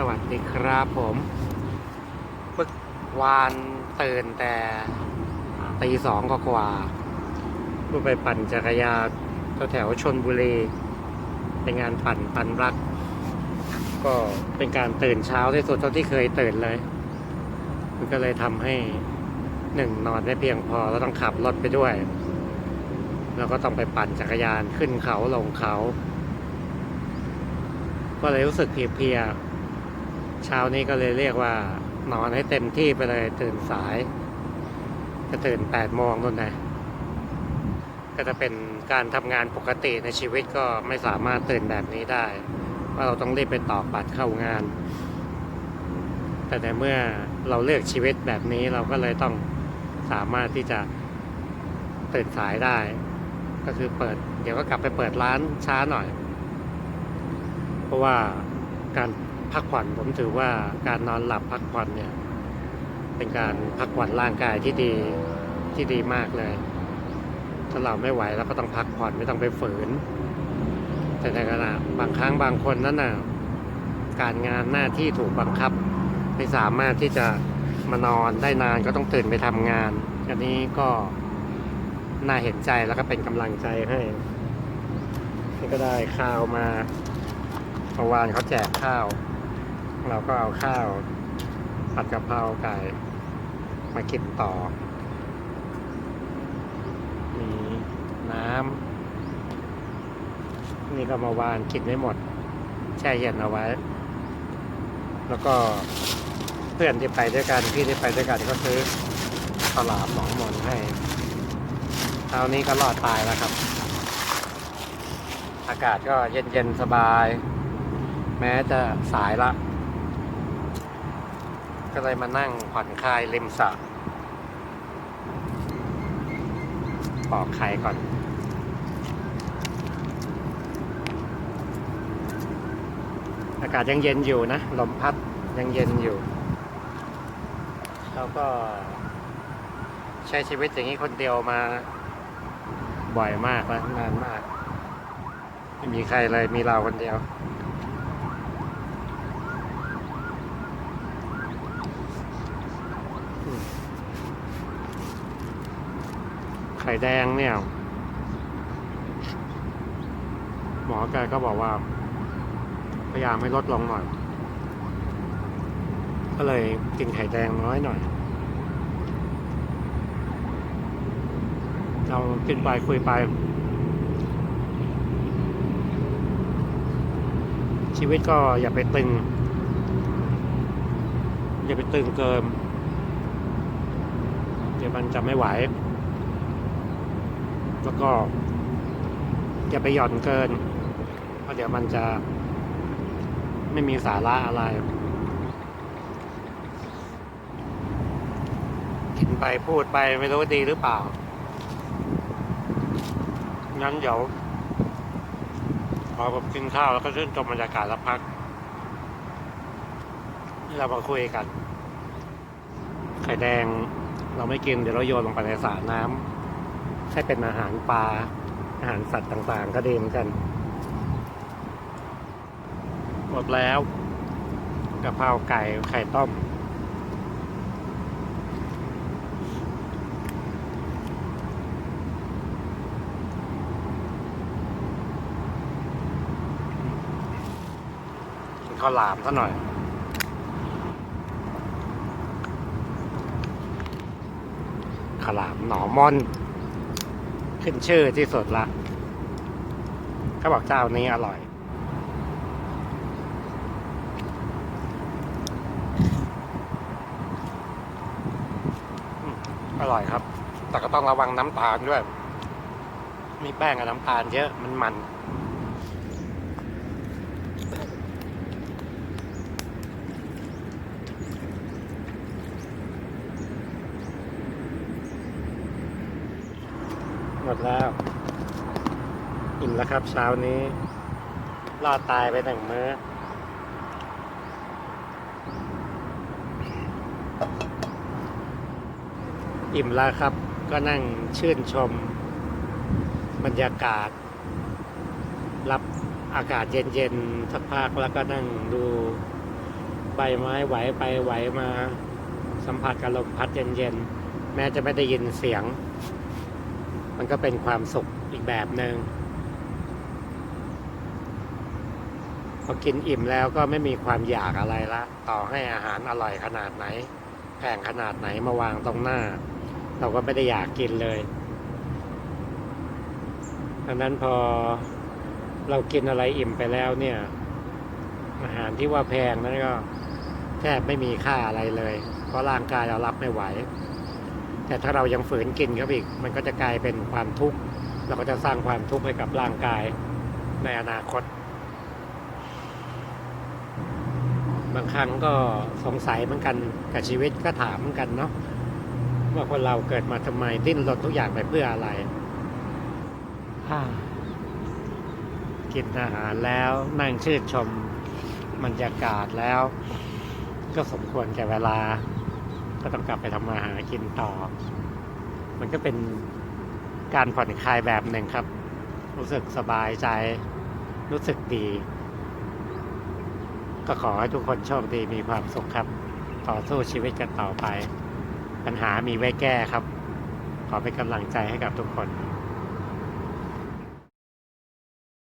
สวัสดีครับผม เมื่อวานตื่นแต่ตีสองกว่าเพื่อไปปั่นจักรยานแถวชนบุรีเป็นงานปั่นปันรัก ก็เป็นการตื่นเช้าที่สุดเท่าที่เคยตื่นเลยมันก็เลยทำให้หนึ่งนอนไม่เพียงพอแล้วต้องขับรถไปด้วย แล้วก็ต้องไปปั่นจักรยานขึ้นเขาลงเขา ก็เลยรู้สึกเพลียๆ เช้านี้ก็เลยเรียกว่านอนให้เต็มที่ไปเลยตื่นสาย จะตื่นแปดโมงนู่นนะก็จะเป็นการทำงานปกติในชีวิตก็ไม่สามารถตื่นแบบนี้ได้ ว่าเราต้องรีบไปตอกบัตรเข้างาน แต่ในเมื่อเราเลือกชีวิตแบบนี้เราก็เลยต้องสามารถที่จะตื่นสายได้ ก็คือเปิด เดี๋ยวก็กลับไปเปิดร้านช้าหน่อย เพราะว่าการ พักผ่อนผมถือว่าการนอนหลับพักผ่อนเนี่ย เป็นการพักผ่อนร่างกายที่ดีที่ดีมากเลย ถ้าเราไม่ไหวเราก็ต้องพักผ่อนไม่ต้องไปฝืน แต่ในขณะบางครั้งบางคนนั้นน่ะการงานหน้าที่ถูกบังคับ ไม่สามารถที่จะมานอนได้นานก็ต้องตื่นไปทำงาน อันนี้ก็น่าเห็นใจแล้วก็เป็นกำลังใจให้นี่ก็ได้ข้าวมาเมื่อวานเขาแจกข้าว เราก็เอาข้าวผัดกะเพราไก่มากินต่อ มีน้ำนี่ก็มาวานกินไม่หมด แช่เย็นเอาไว้ แล้วก็เพื่อนที่ไปด้วยกัน พี่ที่ไปด้วยกันก็ซื้อข้าวหลามหนองมนให้เช้านี้ก็รอดตายแล้วครับ อากาศก็เย็นๆสบาย แม้จะสายละ ก็เลยมานั่งผ่อนคลายริมสระปอกไข่ก่อนอากาศยังเย็นอยู่นะ ลมพัดยังเย็นอยู่แล้วก็ใช้ชีวิตอย่างนี้คนเดียวมาบ่อยมากแล้วนานมาก ไม่มีใครเลยมีเราคนเดียว ข่แดงเนี่ย หมอแกก็บอกว่า พยายามให้ลดลงหน่อย ก็เลยกินไข่แดงน้อยหน่อย เรากินไปคุยไป ชีวิตก็อย่าไปตึง อย่าไปตึงเกินเดี๋ยวมันจะไม่ไหว แล้วก็อย่าไปหย่อนเกิน เพราะเดี๋ยวมันจะไม่มีสาระอะไร กินไปพูดไปไม่รู้ดีหรือเปล่า งั้นเดี๋ยวพอผมกินข้าวแล้วก็ชื่นชมบรรยากาศแล้วพัก เรามาคุยกัน ไข่แดงเราไม่กินเดี๋ยวเราโยนลงไปในสระน้ำ ให้เป็นอาหารปลา อาหารสัตว์ต่างๆ ก็ดีเหมือนกัน หมดแล้วกะเพราไก่ไข่ต้ม ข้าวหลามซะหน่อยขลามหนอมอน ขึ้นชื่อที่สุดละเขาบอกเจ้านี้อร่อย อร่อยครับ แต่ก็ต้องระวังน้ำตาลด้วย มีแป้งกับน้ำตาลเยอะมันมัน หมดแล้ว อิ่มแล้วครับเช้านี้ รอดตายไปหนึ่งมื้อ อิ่มแล้วครับ ก็นั่งชื่นชม บรรยากาศ รับอากาศเย็นๆสักพักแล้วก็นั่งดูใบไม้ไหวไปไหวมาสัมผัสกับลมพัดเย็นๆ แม้จะไม่ได้ยินเสียง มันก็เป็นความสุขอีกแบบหนึง่งพอกินอิ่มแล้วก็ไม่มีความอยากอะไรละ ต่อให้อาหารอร่อยขนาดไหนแพงขนาดไหนมาวางตรงหน้า เราก็ไม่ได้อยากกินเลยดังนั้นพอเรากินอะไรอิ่มไปแล้วเนี่ย อาหารที่ว่าแพงนั้นก็แทบไม่มีค่าอะไรเลย เพราะร่างกายเรารับไม่ไหว แต่ถ้าเรายังฝืนกินครับอีก มันก็จะกลายเป็นความทุกข์เราก็จะสร้างความทุกข์ให้กับร่างกายในอนาคต บางครั้งก็สงสัยเหมือนกันกับชีวิตก็ถามเหมือนกันเนาะว่าคนเราเกิดมาทำไมดิ้นรนทุกอย่างไปเพื่ออะไรกินอาหารแล้วนั่งชื่นชมบรรยากาศแล้ว ก็สมควรแก่เวลา ก็ต้องกลับไปทำมาหากินต่อ มันก็เป็นการผ่อนคลายแบบหนึ่งครับ รู้สึกสบายใจ รู้สึกดี ก็ขอให้ทุกคนโชคดีมีความสุขครับ ต่อสู้ชีวิตกันต่อไป ปัญหามีไว้แก้ครับ ขอเป็นกำลังใจให้กับทุกคน